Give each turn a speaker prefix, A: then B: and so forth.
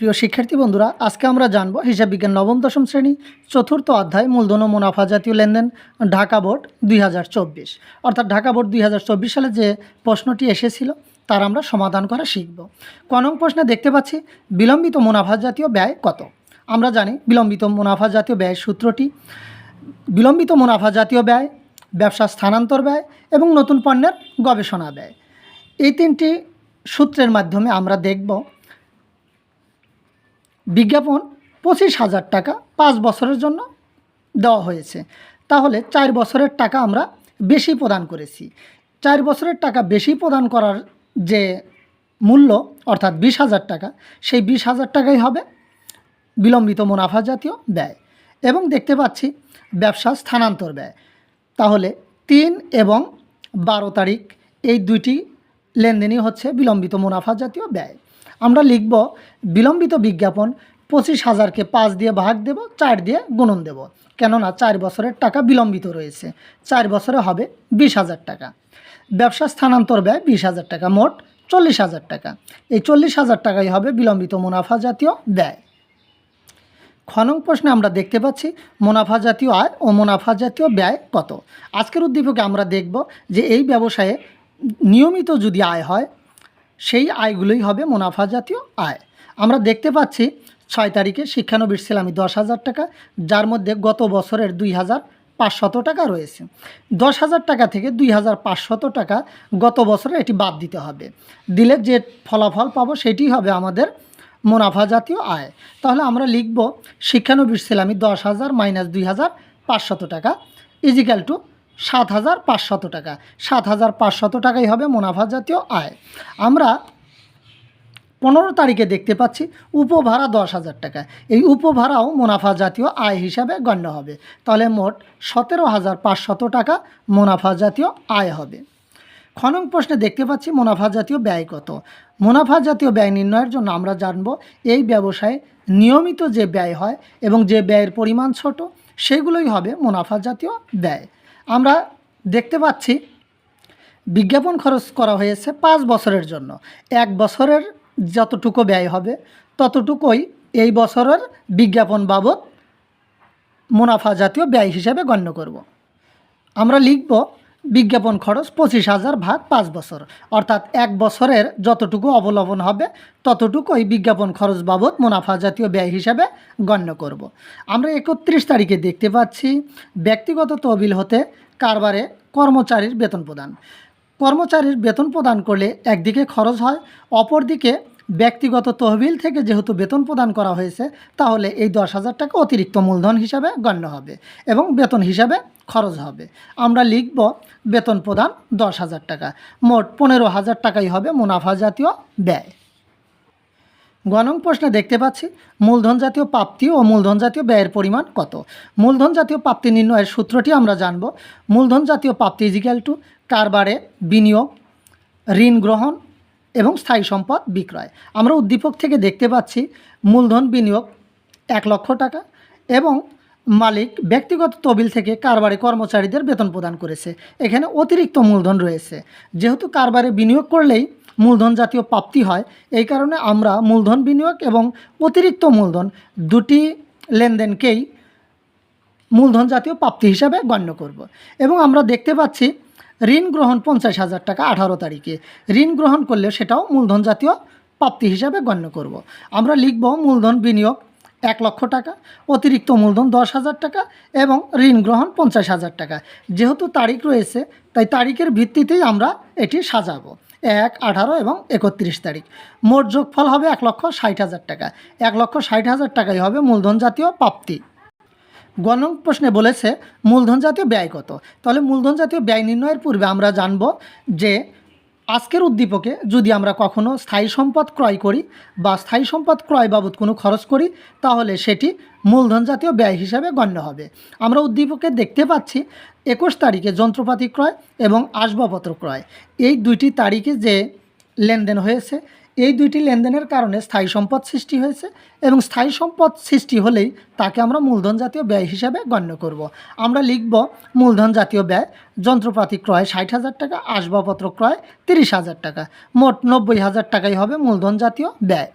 A: প্রিয় শিক্ষার্থী বন্ধুরা, আজকে আমরা জানব হিসাব বিজ্ঞান নবম, দশম শ্রেণি, চতুর্থ অধ্যায়, মূলধন ও মুনাফা জাতীয় লেনদেন, ঢাকা বোর্ড দুই হাজার চব্বিশ। অর্থাৎ ঢাকা বোর্ড দুই হাজার চব্বিশ সালে যে প্রশ্নটি এসেছিল, তার আমরা সমাধান করা শিখব। কনং প্রশ্নে দেখতে পাচ্ছি, বিলম্বিত মুনাফা জাতীয় ব্যয় কত? আমরা জানি বিলম্বিত মুনাফা জাতীয় ব্যয়ের সূত্রটি, বিলম্বিত মুনাফা জাতীয় ব্যয়, ব্যবসা স্থানান্তর ব্যয় এবং নতুন পণ্যের গবেষণা ব্যয়। এই তিনটি সূত্রের মাধ্যমে আমরা দেখব বিজ্ঞাপন পঁচিশ হাজার টাকা পাঁচ বছরের জন্য দেওয়া হয়েছে। তাহলে চার বছরের টাকা আমরা বেশি প্রদান করেছি। চার বছরের টাকা বেশি প্রদান করার যে মূল্য, অর্থাৎ বিশ হাজার টাকা, সেই বিশ হাজার টাকাই হবে বিলম্বিত মুনাফা জাতীয় ব্যয়। এবং দেখতে পাচ্ছি ব্যবসা স্থানান্তর ব্যয়। তাহলে তিন এবং বারো তারিখ এই দুইটি লেনদেনই হচ্ছে বিলম্বিত মুনাফা জাতীয় ব্যয়। আমরা লিখব, বিলম্বিত বিজ্ঞাপন পঁচিশ হাজারকে পাঁচ দিয়ে ভাগ দেব, চার দিয়ে গুণন দেব। কেননা চার বছরের টাকা বিলম্বিত রয়েছে, চার বছরে হবে বিশ হাজার টাকা। ব্যবসা স্থানান্তর ব্যয় বিশ হাজার টাকা, মোট চল্লিশ হাজার টাকা। এই চল্লিশ হাজার টাকাই হবে বিলম্বিত মুনাফা জাতীয় ব্যয়। খনং প্রশ্নে আমরা দেখতে পাচ্ছি, মুনাফা জাতীয় আয় ও মুনাফা জাতীয় ব্যয় কত? আজকের উদ্দীপকে আমরা দেখব যে এই ব্যবসায়ে নিয়মিত যদি আয় হয়, সেই আয়গুলোই হবে মুনাফা জাতীয় আয়। আমরা দেখতে পাচ্ছি ছয় তারিখে শিক্ষানবিশ ছিলামি দশ হাজার টাকা, যার মধ্যে গত বছরের দুই হাজার পাঁচশত টাকা রয়েছে। দশ হাজার টাকা থেকে দুই হাজার পাঁচশত টাকা গত বছরে এটি বাদ দিতে হবে। দিলে যে ফলাফল পাবো সেটি হবে আমাদের মুনাফা জাতীয় আয়। তাহলে আমরা লিখব শিক্ষানবিশ ছিলামি দশ হাজার মাইনাস দুই হাজার পাঁচশত টাকা ইজিক্যাল টু সাত হাজার পাঁচশত টাকা। সাত হাজার পাঁচশত টাকাই হবে মুনাফা জাতীয় আয়। আমরা পনেরো তারিখে দেখতে পাচ্ছি উপভাড়া দশ হাজার টাকা। এই উপভাড়াও মুনাফা জাতীয় আয় হিসাবে গণ্য হবে। তাহলে মোট সতেরো হাজার পাঁচশত টাকা মুনাফা জাতীয় আয় হবে। খনং প্রশ্নে দেখতে পাচ্ছি মুনাফা জাতীয় ব্যয় কত। মুনাফা জাতীয় ব্যয় নির্ণয়ের জন্য আমরা জানব এই ব্যবসায় নিয়মিত যে ব্যয় হয় এবং যে ব্যয়ের পরিমাণ ছোট, সেগুলোই হবে মুনাফা জাতীয় ব্যয়। আমরা দেখতে পাচ্ছি বিজ্ঞাপন খরচ করা হয়েছে পাঁচ বছরের জন্য এক বছরের যতটুকু ব্যয় হবে, ততটুকুই এই বছরের বিজ্ঞাপন বাবদ মুনাফা জাতীয় ব্যয় হিসাবে গণ্য করব। আমরা লিখব বিজ্ঞাপন খরচ পঁচিশ হাজার ভাগ পাঁচ বছর। অর্থাৎ এক বছরের যতটুকু অবলম্বন হবে ততটুকুই বিজ্ঞাপন খরচ বাবদ মুনাফা জাতীয় ব্যয় হিসাবে গণ্য করব। আমরা একত্রিশ তারিখে দেখতে পাচ্ছি ব্যক্তিগত তহবিল হতে কারবারে কর্মচারীর বেতন প্রদান। কর্মচারীর বেতন প্রদান করলে একদিকে খরচ হয়, অপরদিকে ব্যক্তিগত তহবিল থেকে যেহেতু বেতন প্রদান করা হয়েছে, তাহলে এই দশ হাজার টাকা অতিরিক্ত মূলধন হিসাবে গণ্য হবে এবং বেতন হিসাবে খরচ হবে। আমরা লিখব বেতন প্রদান দশ হাজার টাকা। মোট পনেরো হাজার টাকাই হবে মুনাফা জাতীয় ব্যয়। গণং প্রশ্নে দেখতে পাচ্ছি, মূলধন জাতীয় প্রাপ্তি ও মূলধন জাতীয় ব্যয়ের পরিমাণ কত? মূলধন জাতীয় প্রাপ্তি নির্ণয়ের সূত্রটি আমরা জানব। মূলধন জাতীয় প্রাপ্তি ইজিক্যাল টু কারবারে বিনিয়োগ, ঋণ গ্রহণ এবং স্থায়ী সম্পদ বিক্রয়। আমরা উদ্দীপক থেকে দেখতে পাচ্ছি, মূলধন বিনিয়োগ এক লক্ষ টাকা এবং মালিক ব্যক্তিগত তহবিল থেকে কারবারে কর্মচারীদের বেতন প্রদান করেছে। এখানে অতিরিক্ত মূলধন রয়েছে। যেহেতু কারবারে বিনিয়োগ করলেই মূলধন জাতীয় প্রাপ্তি হয়, এই কারণে আমরা মূলধন বিনিয়োগ এবং অতিরিক্ত মূলধন দুটি লেনদেনকেই মূলধন জাতীয় প্রাপ্তি হিসাবে গণ্য করব। এবং আমরা দেখতে পাচ্ছি ঋণ গ্রহণ পঞ্চাশ হাজার টাকা আঠারো তারিখে। ঋণ গ্রহণ করলে সেটাও মূলধন জাতীয় প্রাপ্তি হিসাবে গণ্য করব। আমরা লিখব মূলধন বিনিয়োগ এক লক্ষ টাকা, অতিরিক্ত মূলধন দশ হাজার টাকা এবং ঋণ গ্রহণ পঞ্চাশ হাজার টাকা। যেহেতু তারিখ রয়েছে, তাই তারিখের ভিত্তিতেই আমরা এটি সাজাবো। এক, আঠারো এবং একত্রিশ তারিখ। মোট যোগফল হবে এক লক্ষ ষাট হাজার টাকা। এক লক্ষ ষাট হাজার টাকাই হবে মূলধন জাতীয় প্রাপ্তি। গণ প্রশ্নে বলেছে মূলধন জাতীয় ব্যয় কত? তাহলে মূলধন জাতীয় ব্যয় নির্ণয়ের পূর্বে আমরা জানব যে আজকের উদ্দীপকে যদি আমরা কখনও স্থায়ী সম্পদ ক্রয় করি বা স্থায়ী সম্পদ ক্রয় বাবদ কোনো খরচ করি, তাহলে সেটি মূলধন জাতীয় ব্যয় হিসাবে গণ্য হবে। আমরা উদ্দীপকে দেখতে পাচ্ছি একুশ তারিখে যন্ত্রপাতি ক্রয় এবং আসবাবপত্র ক্রয়। এই দুইটি তারিখে যে লেনদেন হয়েছে এই দুইটি লেনদেনের কারণে স্থায়ী সম্পদ সৃষ্টি হয়েছে এবং স্থায়ী সম্পদ সৃষ্টি হলেই তাকে আমরা মূলধন জাতীয় ব্যয় হিসাবে গণ্য করব। আমরা লিখব, মূলধন জাতীয় ব্যয়, যন্ত্রপাতি ক্রয় ষাট হাজার টাকা, আসবাবপত্র ক্রয় তিরিশ হাজার টাকা মোট নব্বই হাজার টাকাই হবে মূলধন জাতীয় ব্যয়